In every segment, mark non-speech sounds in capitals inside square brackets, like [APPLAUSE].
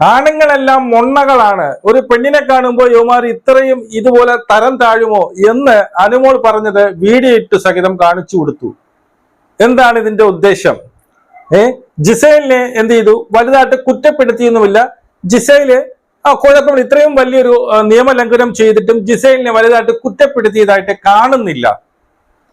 ആണുങ്ങളെല്ലാം മൊണ്ണകളാണ്. ഒരു പെണ്ണിനെ കാണുമ്പോൾ യുവമാർ ഇത്രയും ഇതുപോലെ തരം താഴുമോ എന്ന് അനുമോൾ പറഞ്ഞത് വീഡിയോ ഇട്ട് സഹിതം കാണിച്ചു കൊടുത്തു. എന്താണ് ഇതിന്റെ ഉദ്ദേശം? ഏ? ജിസൈലിനെ എന്ത് ചെയ്തു? വലുതായിട്ട് കുറ്റപ്പെടുത്തിയൊന്നുമില്ല. ജിസൈൽ ആ കുഴപ്പം ഇത്രയും വലിയൊരു നിയമ നിയമലംഘനം ചെയ്തിട്ടും ജിസൈലിനെ വലുതായിട്ട് കുറ്റപ്പെടുത്തിയതായിട്ട് കാണുന്നില്ല.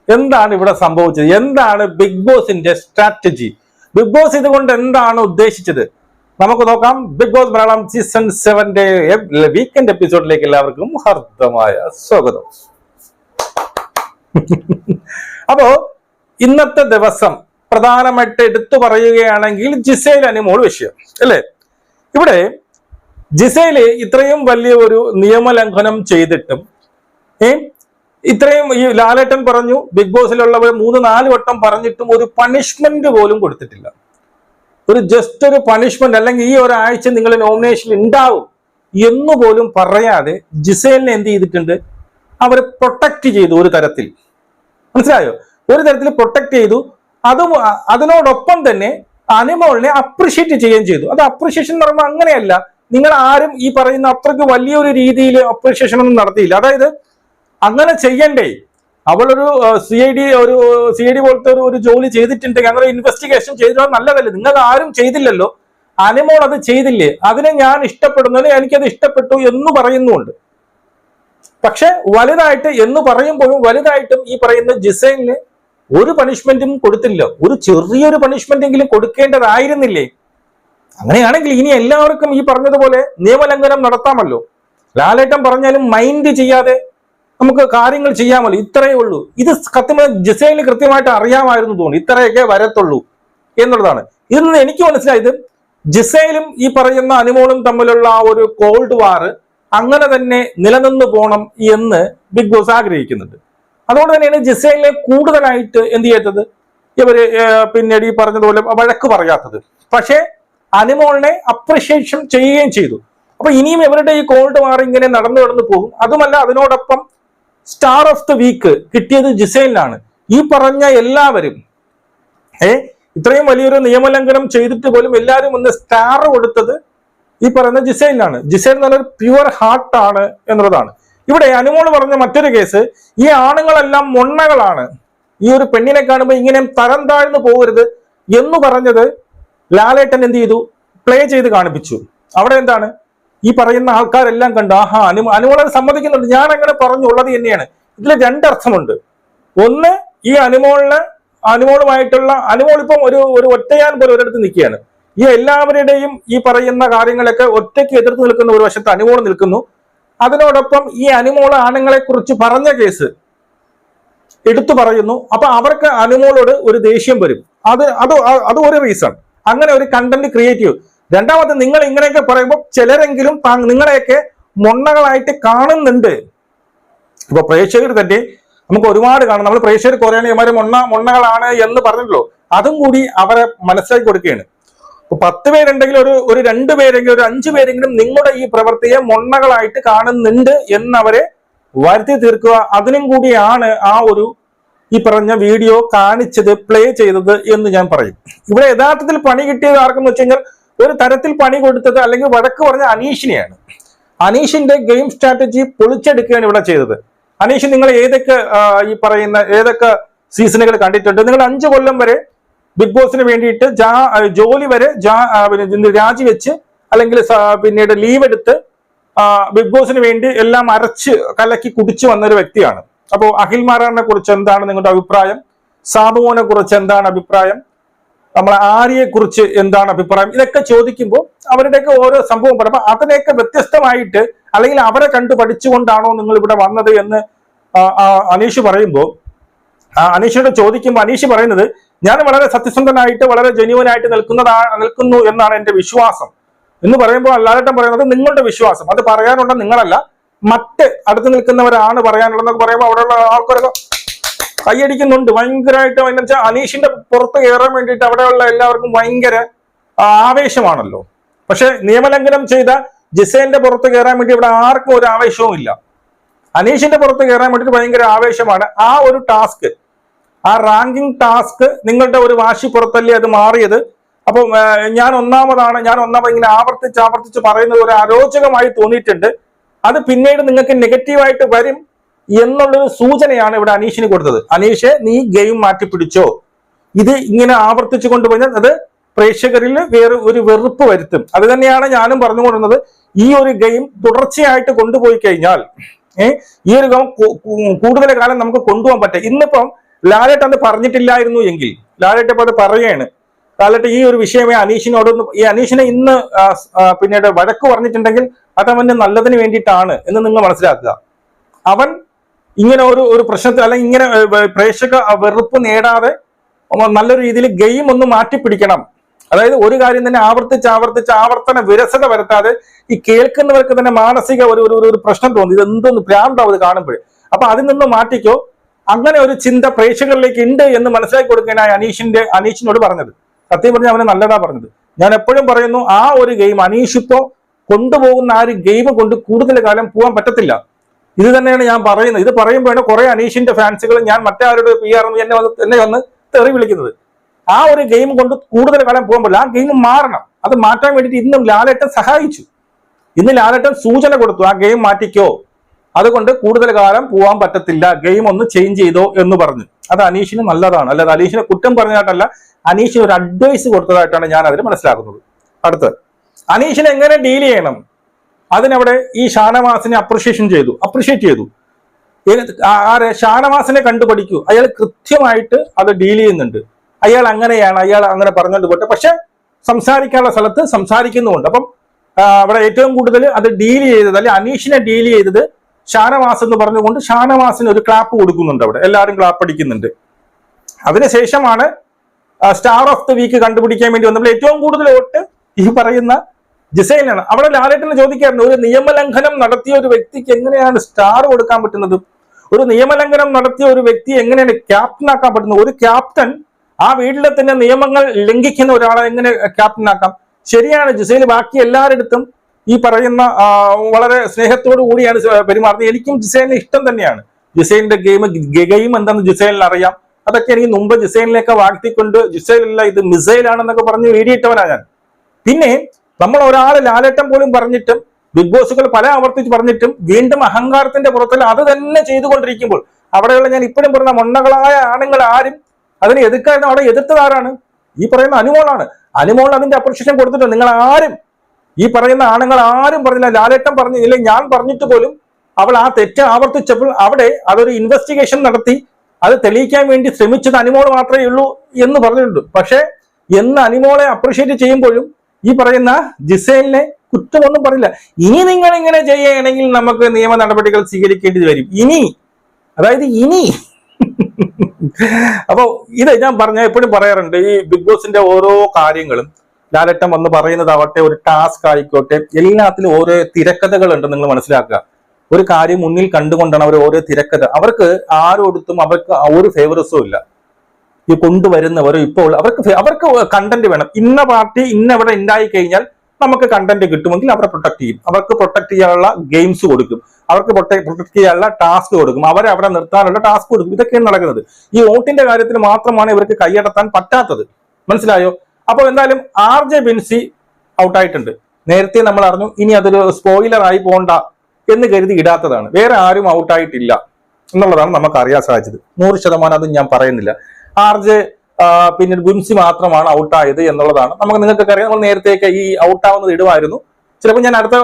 എന്താണ് ഇവിടെ സംഭവിച്ചത്? എന്താണ് ബിഗ് ബോസിന്റെ സ്ട്രാറ്റജി? ബിഗ് ബോസ് ഇതുകൊണ്ട് എന്താണ് ഉദ്ദേശിച്ചത്? നമുക്ക് നോക്കാം. ബിഗ് ബോസ് മലയാളം സീസൺ സെവന്റെ വീക്കെൻഡ് എപ്പിസോഡിലേക്ക് എല്ലാവർക്കും ഹർദ്ദമായ സ്വാഗതം. [LAUGHS] അപ്പോ ഇന്നത്തെ ദിവസം പ്രധാനമായിട്ട് എടുത്തു പറയുകയാണെങ്കിൽ ജിസൈൽ അനിമോൾ വിഷയം അല്ലേ? ഇവിടെ ജിസൈൽ ഇത്രയും വലിയ ഒരു നിയമലംഘനം ചെയ്തിട്ടും ഏ? ഇത്രയും ഈ ലാലേട്ടൻ പറഞ്ഞു ബിഗ് ബോസിലുള്ളവർ മൂന്ന് നാല് വട്ടം പറഞ്ഞിട്ടും ഒരു പണിഷ്മെന്റ് പോലും കൊടുത്തിട്ടില്ല. ഒരു ജസ്റ്റ് ഒരു പണിഷ്മെന്റ് അല്ലെങ്കിൽ ഈ ഒരാഴ്ച നിങ്ങൾ നോമിനേഷൻ ഉണ്ടാവും എന്ന് പോലും പറയാതെ ജിസേലിനെ എന്ത് ചെയ്തിട്ടുണ്ട്? അവർ പ്രൊട്ടക്ട് ചെയ്തു ഒരു തരത്തിൽ. മനസ്സിലായോ? ഒരു തരത്തിൽ പ്രൊട്ടക്ട് ചെയ്തു. അത് അതിനോടൊപ്പം തന്നെ അനിമോളിനെ അപ്രിഷ്യേറ്റ് ചെയ്യുകയും ചെയ്തു. അത് അപ്രിഷിയേഷൻ എന്ന് പറയുമ്പോൾ അങ്ങനെയല്ല. നിങ്ങൾ ആരും ഈ പറയുന്ന അത്രയ്ക്ക് വലിയൊരു രീതിയിൽ അപ്രിഷിയേഷൻ ഒന്നും നടത്തിയില്ല. അതായത് അങ്ങനെ ചെയ്യണ്ടേ? അവളൊരു സി ഐ ഡി ഒരു സി ഐ ഡി പോലത്തെ ഒരു ഒരു ജോലി ചെയ്തിട്ടുണ്ട്. അങ്ങനെ ഇൻവെസ്റ്റിഗേഷൻ ചെയ്തിട്ട് നല്ലതല്ലേ? നിങ്ങൾ ആരും ചെയ്തില്ലല്ലോ. അനിമോൾ അത് ചെയ്തില്ലേ? അതിനെ ഞാൻ ഇഷ്ടപ്പെടുന്നതിന് എനിക്കത് ഇഷ്ടപ്പെട്ടു എന്ന് പറയുന്നുണ്ട്. പക്ഷെ വലുതായിട്ട് എന്ന് പറയുമ്പോഴും വലുതായിട്ടും ഈ പറയുന്ന ജിസൈലിന് ഒരു പണിഷ്മെന്റും കൊടുത്തില്ല. ഒരു ചെറിയൊരു പണിഷ്മെന്റ് എങ്കിലും കൊടുക്കേണ്ടതായിരുന്നില്ലേ? അങ്ങനെയാണെങ്കിൽ ഇനി എല്ലാവർക്കും ഈ പറഞ്ഞതുപോലെ നിയമലംഘനം നടത്താമല്ലോ. ലാലേട്ടം പറഞ്ഞാലും മൈൻഡ് ചെയ്യാതെ നമുക്ക് കാര്യങ്ങൾ ചെയ്യാമല്ലോ. ഇത്രയേ ഉള്ളൂ. ഇത് കൃത്യമായി ജിസൈലിന് കൃത്യമായിട്ട് അറിയാമായിരുന്നു തോന്നുന്നു. ഇത്രയൊക്കെ വരത്തുള്ളൂ എന്നുള്ളതാണ്. ഇതിൽ നിന്ന് എനിക്ക് മനസ്സിലായത് ജിസൈലും ഈ പറയുന്ന അനുമോളും തമ്മിലുള്ള ആ ഒരു കോൾഡ് വാർ അങ്ങനെ തന്നെ നിലനിന്ന് പോകണം എന്ന് ബിഗ് ബോസ് ആഗ്രഹിക്കുന്നുണ്ട്. അതുകൊണ്ട് തന്നെയാണ് ജിസൈലിനെ കൂടുതലായിട്ട് എന്ത് ചെയ്തത് ഇവർ പിന്നീട് ഈ പറഞ്ഞതുപോലെ വഴക്ക് പറയാത്തത്. പക്ഷേ അനുമോളിനെ അപ്രിഷിയേഷൻ ചെയ്യുകയും ചെയ്തു. അപ്പൊ ഇനിയും ഇവരുടെ ഈ കോൾഡ് വാർ ഇങ്ങനെ നടന്നു നടന്നു പോകും. അതുമല്ല അതിനോടൊപ്പം സ്റ്റാർ ഓഫ് ദ വീക്ക് കിട്ടിയത് ജിസൈലിനാണ്. ഈ പറഞ്ഞ എല്ലാവരും ഏ ഇത്രയും വലിയൊരു നിയമലംഘനം ചെയ്തിട്ട് പോലും എല്ലാവരും ഒന്ന് സ്റ്റാർ കൊടുത്തത് ഈ പറയുന്ന ജിസൈലിനാണ്. ജിസൈൽ പറഞ്ഞ പ്യുവർ ഹാർട്ടാണ് എന്നുള്ളതാണ്. ഇവിടെ അനുമോൾ പറഞ്ഞ മറ്റൊരു കേസ് ഈ ആണുങ്ങളെല്ലാം മൊണ്ണകളാണ്. ഈ ഒരു പെണ്ണിനെ കാണുമ്പോൾ ഇങ്ങനെ തരം താഴ്ന്നു പോകരുത് എന്ന് പറഞ്ഞത് ലാലേട്ടൻ എന്ത് ചെയ്തു? പ്ലേ ചെയ്ത് കാണിപ്പിച്ചു. അവിടെ എന്താണ്? ഈ പറയുന്ന ആൾക്കാരെല്ലാം കണ്ട് ആഹാ അനു അനുമോളൻ സമ്മതിക്കുന്നുണ്ട്. ഞാൻ അങ്ങനെ പറഞ്ഞുള്ളത് തന്നെയാണ്. ഇതിൽ രണ്ടർത്ഥമുണ്ട്. ഒന്ന് ഈ അനുമോളിന് അനുമോളുമായിട്ടുള്ള അനുമോൾ ഇപ്പം ഒരു ഒരു ഒറ്റയാൻ പോലെ ഒരിടത്ത് നിൽക്കുകയാണ്. ഈ എല്ലാവരുടെയും ഈ പറയുന്ന കാര്യങ്ങളൊക്കെ ഒറ്റയ്ക്ക് എതിർത്ത് നിൽക്കുന്ന ഒരു വശത്ത് അനുമോൾ നിൽക്കുന്നു. അതിനോടൊപ്പം ഈ അനുമോൾ ആണുങ്ങളെ കുറിച്ച് പറഞ്ഞ കേസ് എടുത്തു പറയുന്നു. അപ്പൊ അവർക്ക് അനുമോളോട് ഒരു ദേഷ്യം വരും. അത് അത് അത് ഒരു റീസൺ അങ്ങനെ ഒരു കണ്ടന്റ് ക്രിയേറ്റീവ് രണ്ടാമത് നിങ്ങൾ ഇങ്ങനെയൊക്കെ പറയുമ്പോൾ ചിലരെങ്കിലും നിങ്ങളെയൊക്കെ മൊണ്ണകളായിട്ട് കാണുന്നുണ്ട്. ഇപ്പൊ പ്രേക്ഷകർ തന്നെ നമുക്ക് ഒരുപാട് കാണാം. നമ്മൾ പ്രേക്ഷകർ കുറയാണ് ഇവരെ മൊണ്ണ മൊണ്ണകളാണ് എന്ന് പറഞ്ഞല്ലോ അതും കൂടി അവരെ മനസ്സിലാക്കി കൊടുക്കുകയാണ്. ഇപ്പൊ പത്ത് പേരുണ്ടെങ്കിൽ ഒരു ഒരു രണ്ട് പേരെങ്കിലും ഒരു അഞ്ചു പേരെങ്കിലും നിങ്ങളുടെ ഈ പ്രവൃത്തിയെ മൊണ്ണകളായിട്ട് കാണുന്നുണ്ട് എന്നവരെ വരുത്തി തീർക്കുക. അതിനും കൂടിയാണ് ആ ഒരു ഈ പറഞ്ഞ വീഡിയോ കാണിച്ചത് പ്ലേ ചെയ്തത് എന്ന് ഞാൻ പറയും. ഇവിടെ യഥാർത്ഥത്തിൽ പണി കിട്ടിയത് ആർക്കെന്ന് വെച്ച് കഴിഞ്ഞാൽ ഒരു തരത്തിൽ പണി കൊടുത്തത് അല്ലെങ്കിൽ വടക്ക് പറഞ്ഞ അനീഷിനെയാണ്. അനീഷിന്റെ ഗെയിം സ്ട്രാറ്റജി പൊളിച്ചെടുക്കുകയാണ് ഇവിടെ ചെയ്തത്. അനീഷ് നിങ്ങൾ ഏതൊക്കെ ഈ പറയുന്ന ഏതൊക്കെ സീസണുകൾ കണ്ടിട്ടുണ്ട്? നിങ്ങൾ അഞ്ചു കൊല്ലം വരെ ബിഗ് ബോസിന് വേണ്ടിയിട്ട് ജോലി വരെ ജാ രാജിവെച്ച് അല്ലെങ്കിൽ പിന്നീട് ലീവ് എടുത്ത് ബിഗ് ബോസിന് വേണ്ടി എല്ലാം അരച്ച് കലക്കി കുടിച്ചു വന്ന ഒരു വ്യക്തിയാണ്. അപ്പോൾ അഖിൽ മാറാറിനെ കുറിച്ച് എന്താണ് നിങ്ങളുടെ അഭിപ്രായം? സാബുവിനെ കുറിച്ച് എന്താണ് അഭിപ്രായം? നമ്മളെ ആര്യയെക്കുറിച്ച് എന്താണ് അഭിപ്രായം? ഇതൊക്കെ ചോദിക്കുമ്പോൾ അവരുടെയൊക്കെ ഓരോ സംഭവം പറയുമ്പോൾ അതിനെയൊക്കെ വ്യത്യസ്തമായിട്ട് അല്ലെങ്കിൽ അവരെ കണ്ടു പഠിച്ചുകൊണ്ടാണോ നിങ്ങൾ ഇവിടെ വന്നത് എന്ന് അനീഷ് പറയുമ്പോൾ അനീഷിനോട് ചോദിക്കുമ്പോൾ അനീഷ് പറയുന്നത് ഞാൻ വളരെ സത്യസന്ധനായിട്ട് വളരെ ജെന്യുവനായിട്ട് നിൽക്കുന്നതാ നിൽക്കുന്നു എന്നാണ് എന്റെ വിശ്വാസം. എന്ന് പറയുമ്പോൾ അല്ലാതെ പറയുന്നത് നിങ്ങളുടെ വിശ്വാസം. അത് പറയാനുള്ള നിങ്ങളല്ല മറ്റ് അടുത്ത് നിൽക്കുന്നവരാണ് പറയാനുള്ളതെന്നൊക്കെ പറയുമ്പോൾ അവിടെയുള്ള ആൾക്കാരൊക്കെ കൈയടിക്കുന്നുണ്ട്. ഭയങ്കരമായിട്ട് എന്നുവെച്ചാൽ അനീഷിന്റെ പുറത്ത് കയറാൻ വേണ്ടിയിട്ട് അവിടെയുള്ള എല്ലാവർക്കും ഭയങ്കര ആവേശമാണല്ലോ. പക്ഷെ നിയമലംഘനം ചെയ്ത ജിസേന്റെ പുറത്ത് കയറാൻ വേണ്ടി ഇവിടെ ആർക്കും ഒരു ആവേശവും ഇല്ല. അനീഷിന്റെ പുറത്ത് കയറാൻ വേണ്ടിയിട്ട് ഭയങ്കര ആവേശമാണ്. ആ ഒരു ടാസ്ക് ആ റാങ്കിങ് ടാസ്ക് നിങ്ങളുടെ ഒരു വാശി പുറത്തല്ലേ അത് മാറിയത്? അപ്പം ഞാൻ ഒന്നാമതാണ് ഞാൻ ഒന്നാമത് ഇങ്ങനെ ആവർത്തിച്ച് ആവർത്തിച്ച് പറയുന്നത് ഒരു അരോചകമായി തോന്നിയിട്ടുണ്ട്. അത് പിന്നീട് നിങ്ങൾക്ക് നെഗറ്റീവായിട്ട് വരും. എന്നുള്ളൊരു സൂചനയാണ് ഇവിടെ അനീഷിന് കൊടുത്തത്. അനീഷ് നീ ഗെയിം മാറ്റി പിടിച്ചോ ഇത് ഇങ്ങനെ ആവർത്തിച്ചു കൊണ്ടുപോയാൽ അത് പ്രേക്ഷകരിൽ വേറെ ഒരു വെറുപ്പ് വരുത്തും. അത് തന്നെയാണ് ഞാനും പറഞ്ഞുകൊണ്ടിരുന്നത് ഈ ഒരു ഗെയിം തുടർച്ചയായിട്ട് കൊണ്ടുപോയി കഴിഞ്ഞാൽ ഈ ഒരു ഗെയിം കൂടുതൽ കാലം നമുക്ക് കൊണ്ടുപോകാൻ പറ്റും. ഇന്നിപ്പം ലാലേട്ട് അത് പറഞ്ഞിട്ടില്ലായിരുന്നു എങ്കിൽ ലാലേട്ട് ഇപ്പൊ അത് പറയുകയാണ്. ലാലേട്ട് ഈ ഒരു വിഷയമേ അനീഷിനോട് ഈ അനീഷിനെ ഇന്ന് പിന്നീട് വഴക്ക് പറഞ്ഞിട്ടുണ്ടെങ്കിൽ അത് അവന്റെ നല്ലതിന് വേണ്ടിയിട്ടാണ് എന്ന് നിങ്ങൾ മനസ്സിലാക്കുക. അവൻ ഇങ്ങനെ ഒരു ഒരു പ്രശ്നത്തിൽ അല്ലെങ്കിൽ ഇങ്ങനെ പ്രേക്ഷക വെറുപ്പ് നേടാതെ നല്ല രീതിയിൽ ഗെയിം ഒന്ന് മാറ്റിപ്പിടിക്കണം. അതായത് ഒരു കാര്യം തന്നെ ആവർത്തിച്ച് ആവർത്തിച്ച് ആവർത്തന വിരസത വരുത്താതെ ഈ കേൾക്കുന്നവർക്ക് തന്നെ മാനസിക ഒരു ഒരു പ്രശ്നം തോന്നി. ഇത് എന്തൊന്ന് പ്രാന്താവും ഇത് കാണുമ്പോഴേ അപ്പൊ അതിൽ നിന്ന് മാറ്റിക്കോ. അങ്ങനെ ഒരു ചിന്ത പ്രേക്ഷകരിലേക്ക് ഉണ്ട് എന്ന് മനസ്സിലാക്കി കൊടുക്കാനായി അനീഷിന്റെ അനീഷിനോട് പറഞ്ഞത്. സത്യം പറഞ്ഞാൽ അവനെ നല്ലതാ പറഞ്ഞത്. ഞാൻ എപ്പോഴും പറയുന്നു ആ ഒരു ഗെയിം അനീഷ് കൊണ്ടുപോകുന്ന ആ ഒരു ഗെയിം കൊണ്ട് കൂടുതൽ കാലം പോകാൻ പറ്റത്തില്ല. ഇത് തന്നെയാണ് ഞാൻ പറയുന്നത്. ഇത് പറയുമ്പോഴാണ് കുറെ അനീഷിന്റെ ഫാൻസുകൾ ഞാൻ മറ്റാരുടെ പി ആർ എന്നെ വന്ന് എന്നെ വന്ന് തെറി വിളിക്കുന്നത്. ആ ഒരു ഗെയിം കൊണ്ട് കൂടുതൽ കാലം പോകാൻ പറ്റില്ല. ആ ഗെയിം മാറണം. അത് മാറ്റാൻ വേണ്ടിയിട്ട് ഇന്നും ലാലേട്ടൻ സഹായിച്ചു. ഇന്ന് ലാലേട്ടൻ സൂചന കൊടുത്തു ആ ഗെയിം മാറ്റിക്കോ. അതുകൊണ്ട് കൂടുതൽ കാലം പോകാൻ പറ്റത്തില്ല. ഗെയിം ഒന്ന് ചേഞ്ച് ചെയ്തോ എന്ന് പറഞ്ഞു. അത് അനീഷിന് നല്ലതാണ്. അല്ലാതെ അനീഷിനെ കുറ്റം പറഞ്ഞതായിട്ടല്ല അനീഷിന് ഒരു അഡ്വൈസ് കൊടുത്തതായിട്ടാണ് ഞാൻ അതിന് മനസ്സിലാക്കുന്നത്. അടുത്ത് അനീഷിനെ എങ്ങനെ ഡീൽ ചെയ്യണം? അതിനവിടെ ഈ ഷാനവാസിനെ അപ്രിഷിയേഷൻ ചെയ്തു അപ്രിഷിയേറ്റ് ചെയ്തു. ആരെ? ഷാനവാസിനെ കണ്ടുപഠിക്കൂ അയാൾ കൃത്യമായിട്ട് അത് ഡീൽ ചെയ്യുന്നുണ്ട്. അയാൾ അങ്ങനെയാണ് അയാൾ അങ്ങനെ പറഞ്ഞുകൊണ്ട് പോട്ടെ. പക്ഷെ സംസാരിക്കാനുള്ള സ്ഥലത്ത് സംസാരിക്കുന്നുമുണ്ട്. അപ്പം അവിടെ ഏറ്റവും കൂടുതൽ അത് ഡീൽ ചെയ്തത് അല്ലെ അനീഷിനെ ഡീൽ ചെയ്തത് ഷാനവാസ് എന്ന് പറഞ്ഞുകൊണ്ട് ഷാനവാസിന് ഒരു ക്ലാപ്പ് കൊടുക്കുന്നുണ്ട് അവിടെ. എല്ലാവരും ക്ലാപ്പ് അടിക്കുന്നുണ്ട്. അതിനുശേഷമാണ് സ്റ്റാർ ഓഫ് ദ വീക്ക് കണ്ടുപിടിക്കാൻ വേണ്ടി വന്നപ്പോൾ ഏറ്റവും കൂടുതൽ വോട്ട് ഈ പറയുന്ന ജിസൈലാണ്. അവിടെ ലാലേട്ടന് ചോദിക്കാറുണ്ട് ഒരു നിയമലംഘനം നടത്തിയ ഒരു വ്യക്തിക്ക് എങ്ങനെയാണ് സ്റ്റാർ കൊടുക്കാൻ പറ്റുന്നത്? ഒരു നിയമലംഘനം നടത്തിയ ഒരു വ്യക്തി എങ്ങനെയാണ് ക്യാപ്റ്റൻ ആക്കാൻ പറ്റുന്നത്? ഒരു ക്യാപ്റ്റൻ ആ വീട്ടിലെ തന്നെ നിയമങ്ങൾ ലംഘിക്കുന്ന ഒരാളെ എങ്ങനെ ക്യാപ്റ്റൻ ആക്കാം? ശരിയാണ് ജിസൈൽ ബാക്കി എല്ലാവരിടത്തും ഈ പറയുന്ന വളരെ സ്നേഹത്തോടു കൂടിയാണ് പെരുമാറുന്നത്. എനിക്കും ജിസൈലിന് ഇഷ്ടം തന്നെയാണ്. ജിസൈലിന്റെ ഗെയിം ഗെയിം എന്താണെന്ന് ജിസൈലിന് അറിയാം. അതൊക്കെ എനിക്ക് മുമ്പ് ജിസൈലിനെയൊക്കെ വാഴ്ത്തിക്കൊണ്ട് ജിസൈലല്ല ഇത് മിസൈലാണെന്നൊക്കെ പറഞ്ഞ് വീടിയിട്ടവനാ ഞാൻ. പിന്നെ നമ്മൾ ഒരാൾ ലാലേട്ടം പോലും പറഞ്ഞിട്ടും ബിഗ് ബോസുകൾ പല ആവർത്തിച്ച് പറഞ്ഞിട്ടും വീണ്ടും അഹങ്കാരത്തിന്റെ പുറത്തിൽ അത് തന്നെ ചെയ്തുകൊണ്ടിരിക്കുമ്പോൾ അവിടെയുള്ള ഞാൻ ഇപ്പോഴും പറഞ്ഞ മൊണ്ണകളായ ആണുങ്ങൾ ആരും അതിനെ എതിർക്കായിരുന്നു അവിടെ എതിർത്തത് ആരാണ്? ഈ പറയുന്ന അനുമോളാണ്. അനുമോൾ അതിന്റെ അപ്രിഷിയേഷൻ കൊടുത്തിട്ടുണ്ട്. നിങ്ങൾ ആരും ഈ പറയുന്ന ആണുങ്ങൾ ആരും പറഞ്ഞില്ല. ലാലേട്ടം പറഞ്ഞു ഇല്ല ഞാൻ പറഞ്ഞിട്ട് പോലും അവൾ ആ തെറ്റ് ആവർത്തിച്ചപ്പോൾ അവിടെ അതൊരു ഇൻവെസ്റ്റിഗേഷൻ നടത്തി അത് തെളിയിക്കാൻ വേണ്ടി ശ്രമിച്ചത് അനുമോൾ മാത്രമേ ഉള്ളൂ എന്ന് പറഞ്ഞിട്ടുണ്ട്. പക്ഷേ എന്ന് അനുമോളെ അപ്രിഷിയേറ്റ് ചെയ്യുമ്പോഴും ഈ പറയുന്ന ജിസേലിനെ കുറ്റമൊന്നും പറയില്ല. ഇനി നിങ്ങൾ ഇങ്ങനെ ചെയ്യുകയാണെങ്കിൽ നമുക്ക് നിയമ നടപടികൾ സ്വീകരിക്കേണ്ടി വരും. ഇനി അതായത് ഇനി. അപ്പൊ ഇത് ഞാൻ പറഞ്ഞ എപ്പോഴും പറയാറുണ്ട് ഈ ബിഗ് ബോസിന്റെ ഓരോ കാര്യങ്ങളും ലാലട്ടം വന്ന് പറയുന്നതാവട്ടെ ഒരു ടാസ്ക് ആയിക്കോട്ടെ എല്ലാത്തിലും ഓരോ തിരക്കഥകളുണ്ട് നിങ്ങൾ മനസ്സിലാക്കുക. ഒരു കാര്യം മുന്നിൽ കണ്ടുകൊണ്ടാണ് അവർ ഓരോ തിരക്കഥ. അവർക്ക് ആരോടത്തും അവർക്ക് ഒരു ഫേവറസും ഇല്ല. ഈ കൊണ്ടുവരുന്നവരോ ഇപ്പോൾ അവർക്ക് അവർക്ക് കണ്ടന്റ് വേണം. ഇന്ന പാർട്ടി ഇന്ന ഇവിടെ ഉണ്ടായി കഴിഞ്ഞാൽ നമുക്ക് കണ്ടന്റ് കിട്ടുമെങ്കിൽ അവരെ പ്രൊട്ടക്ട് ചെയ്യും. അവർക്ക് പ്രൊട്ടക്ട് ചെയ്യാനുള്ള ഗെയിംസ് കൊടുക്കും. അവർക്ക് പ്രൊട്ടക്ട് ചെയ്യാനുള്ള ടാസ്ക് കൊടുക്കും. അവരെ അവിടെ നിർത്താനുള്ള ടാസ്ക് കൊടുക്കും. ഇതൊക്കെയാണ് നടക്കുന്നത്. ഈ വോട്ടിന്റെ കാര്യത്തിൽ മാത്രമാണ് ഇവർക്ക് കൈയടത്താൻ പറ്റാത്തത്. മനസ്സിലായോ? അപ്പോൾ എന്തായാലും ആർ ജെ ബിൻസി ഔട്ടായിട്ടുണ്ട്. നേരത്തെ നമ്മൾ അറിഞ്ഞു ഇനി അതൊരു സ്പോയിലറായി പോണ്ട എന്ന് കരുതി ഇടാത്തതാണ്. വേറെ ആരും ഔട്ടായിട്ടില്ല എന്നുള്ളതാണ് നമുക്ക് അറിയാൻ സാധിച്ചത്. നൂറ് ശതമാനം അതും ഞാൻ പറയുന്നില്ല. ആർ ജെ പിന്നീട് ഗുൻസി മാത്രമാണ് ഔട്ടായത് എന്നുള്ളതാണ്. നമുക്ക് നിങ്ങൾക്കൊക്കെ അറിയാം നമ്മൾ നേരത്തെയൊക്കെ ഈ ഔട്ടാവുന്നത് ഇടുമായിരുന്നു. ചിലപ്പോൾ ഞാൻ അടുത്ത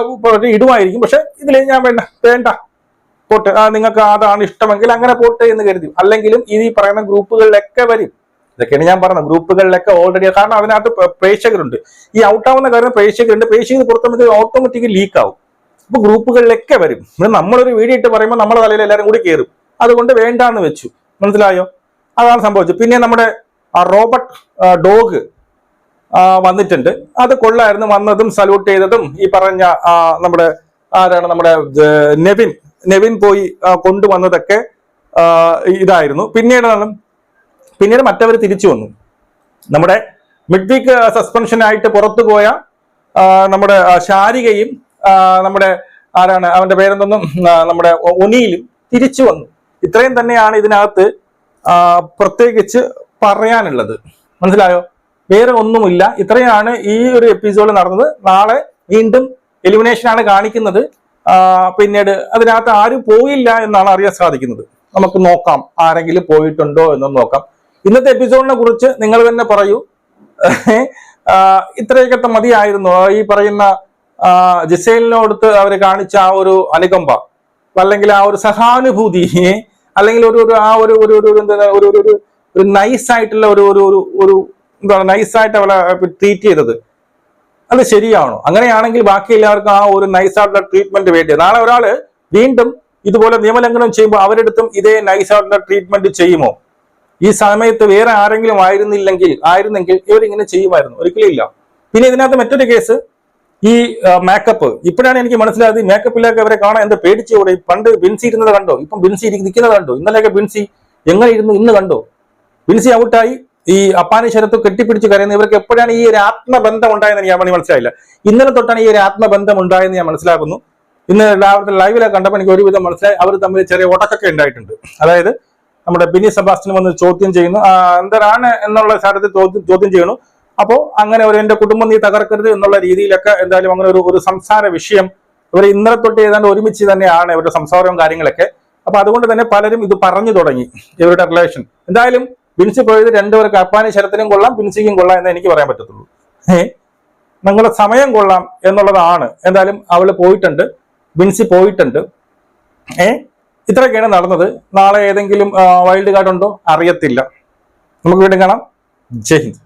ഇടുമായിരിക്കും പക്ഷെ ഇതിൽ ഞാൻ വേണ്ട വേണ്ട. പോട്ടെ നിങ്ങൾക്ക് അതാണ് ഇഷ്ടമെങ്കിൽ അങ്ങനെ പോട്ടെ എന്ന് കരുതി. അല്ലെങ്കിലും ഈ പറയുന്ന ഗ്രൂപ്പുകളിലൊക്കെ വരും. ഇതൊക്കെയാണ് ഞാൻ പറഞ്ഞത് ഗ്രൂപ്പുകളിലൊക്കെ ഓൾറെഡി കാരണം അതിനകത്ത് പ്രേക്ഷകരുണ്ട്. ഈ ഔട്ടാവുന്ന കാര്യം പ്രേക്ഷകരുണ്ട് പ്രേക്ഷകർ പുറത്തുമ്പോൾ ഓട്ടോമാറ്റിക്കലി ലീക്ക് ആവും. അപ്പൊ ഗ്രൂപ്പുകളിലൊക്കെ വരും. നമ്മളൊരു വീഡിയോ ഇട്ട് പറയുമ്പോൾ നമ്മുടെ തലയിൽ എല്ലാവരും കൂടി കയറും അതുകൊണ്ട് വേണ്ടാന്ന് വെച്ചു. മനസ്സിലായോ? അതാണ് സംഭവിച്ചത്. പിന്നെ നമ്മുടെ റോബർട്ട് ഡോഗ് വന്നിട്ടുണ്ട്. അത് കൊള്ളായിരുന്നു. വന്നതും സല്യൂട്ട് ചെയ്തതും ഈ പറഞ്ഞ നമ്മുടെ ആരാണ് നമ്മുടെ നെവിൻ നെവിൻ പോയി കൊണ്ടുവന്നതൊക്കെ ഇതായിരുന്നു. പിന്നീട് പിന്നീട് മറ്റവർ തിരിച്ചു വന്നു. നമ്മുടെ മിഡ് വീക്ക് സസ്പെൻഷനായിട്ട് പുറത്തു പോയ നമ്മുടെ ശാരികയും നമ്മുടെ ആരാണ് അവന്റെ പേരെന്തൊന്നും നമ്മുടെ ഒനിയിലും തിരിച്ചു വന്നു. ഇത്രയും തന്നെയാണ് ഇതിനകത്ത് പ്രത്യേകിച്ച് പറയാനുള്ളത്. മനസ്സിലായോ? വേറെ ഒന്നുമില്ല. ഇത്രയാണ് ഈ ഒരു എപ്പിസോഡ് നടന്നത്. നാളെ വീണ്ടും എലിമിനേഷൻ ആണ് കാണിക്കുന്നത്. പിന്നീട് അതിനകത്ത് ആരും പോയില്ല എന്നാണ് അറിയാൻ സാധിക്കുന്നത്. നമുക്ക് നോക്കാം ആരെങ്കിലും പോയിട്ടുണ്ടോ എന്നും നോക്കാം. ഇന്നത്തെ എപ്പിസോഡിനെ കുറിച്ച് നിങ്ങൾ തന്നെ പറയൂ. ഇത്രയൊക്കെ മതിയായിരുന്നു. ഈ പറയുന്ന ജിസേലിനോടുത്ത് അവർ കാണിച്ച ആ ഒരു അനുകമ്പ അല്ലെങ്കിൽ ആ ഒരു സഹാനുഭൂതി അല്ലെങ്കിൽ ഒരു ഒരു ആ ഒരു ഒരു ഒരു എന്താ ഒരു ഒരു ഒരു നൈസായിട്ടുള്ള ഒരു ഒരു ഒരു ഒരു നൈസ് ആയിട്ട് അവളെ ട്രീറ്റ് ചെയ്തത്. അത് ശരിയാണോ? അങ്ങനെയാണെങ്കിൽ ബാക്കി എല്ലാവർക്കും ആ ഒരു നൈസ് ആയിട്ടുള്ള ട്രീറ്റ്മെന്റ് വേണ്ടി? നാളെ ഒരാൾ വീണ്ടും ഇതുപോലെ നിയമലംഘനം ചെയ്യുമ്പോൾ അവരെടുത്തും ഇതേ നൈസ് ആയിട്ടുള്ള ട്രീറ്റ്മെന്റ് ചെയ്യുമോ? ഈ സമയത്ത് വേറെ ആരെങ്കിലും ആയിരുന്നില്ലെങ്കിൽ ആയിരുന്നെങ്കിൽ ഇവരിങ്ങനെ ചെയ്യുമായിരുന്നു. ഒരിക്കലും ഇല്ല. പിന്നെ ഇതിനകത്ത് മറ്റൊരു കേസ് ഈ മേക്കപ്പ് ഇപ്പോഴാണ് എനിക്ക് മനസ്സിലായത് ഈ മേക്കപ്പിലൊക്കെ അവരെ കാണാൻ എന്താ പേടിച്ചോടെ പണ്ട് ബിൻസി ഇരുന്നത് കണ്ടോ? ഇപ്പം ബിൻസി നിൽക്കുന്നത് കണ്ടോ? ഇന്നലെയൊക്കെ ബിൻസി എങ്ങനെ ഇരുന്ന് ഇന്ന് കണ്ടോ? ബിൻസി ഔട്ടായി. ഈ അപ്പാനി ശരത്ത് കെട്ടിപ്പിടിച്ച് കരയുന്ന ഇവർക്ക് എപ്പോഴാണ് ഈ ഒരു ആത്മബന്ധം ഉണ്ടായെന്ന് ഞാൻ മനസ്സിലായില്ല. ഇന്നലെ തൊട്ടാണ് ഈ ഒരു ആത്മബന്ധം ഉണ്ടായെന്ന് ഞാൻ മനസ്സിലാക്കുന്നു. ഇന്ന് രാവിലത്തെ ലൈവിലൊക്കെ കണ്ടപ്പോൾ എനിക്ക് ഒരുവിധം മനസ്സിലായി. അവർ തമ്മിൽ ചെറിയ ഉടക്കൊക്കെ ഉണ്ടായിട്ടുണ്ട്. അതായത് നമ്മുടെ ബിനി സെബാസ്റ്റിന് വന്ന് ചോദ്യം ചെയ്യുന്നു. എന്താണ് എന്നുള്ള സാരത്തിൽ ചോദ്യം ചോദ്യം ചെയ്യുന്നു. അപ്പോൾ അങ്ങനെ ഒരു എന്റെ കുടുംബം നീ തകർക്കരുത് എന്നുള്ള രീതിയിലൊക്കെ എന്തായാലും അങ്ങനെ ഒരു ഒരു സംസാര വിഷയം ഇവർ ഇന്നലെ തൊട്ട് ഏതാണ്ട് ഒരുമിച്ച് തന്നെയാണ് ഇവരുടെ സംസാരവും കാര്യങ്ങളൊക്കെ. അപ്പൊ അതുകൊണ്ട് തന്നെ പലരും ഇത് പറഞ്ഞു തുടങ്ങി ഇവരുടെ റിലേഷൻ എന്തായാലും ബിൻസി പോയത് രണ്ടുപേർക്ക് അപ്പാനി ശരത്തിനും കൊള്ളാം ബിൻസിക്കും കൊള്ളാം എന്ന് എനിക്ക് പറയാൻ പറ്റത്തുള്ളൂ. ഏഹ് നിങ്ങളുടെ സമയം കൊള്ളാം എന്നുള്ളതാണ്. എന്തായാലും അവൾ പോയിട്ടുണ്ട് ബിൻസി പോയിട്ടുണ്ട്. ഏഹ് ഇത്രയൊക്കെയാണ് നടന്നത്. നാളെ ഏതെങ്കിലും വൈൽഡ് കാർഡ് ഉണ്ടോ? അറിയത്തില്ല. നമുക്ക് വീണ്ടും കാണാം. ജയ് ഹിന്ദ്.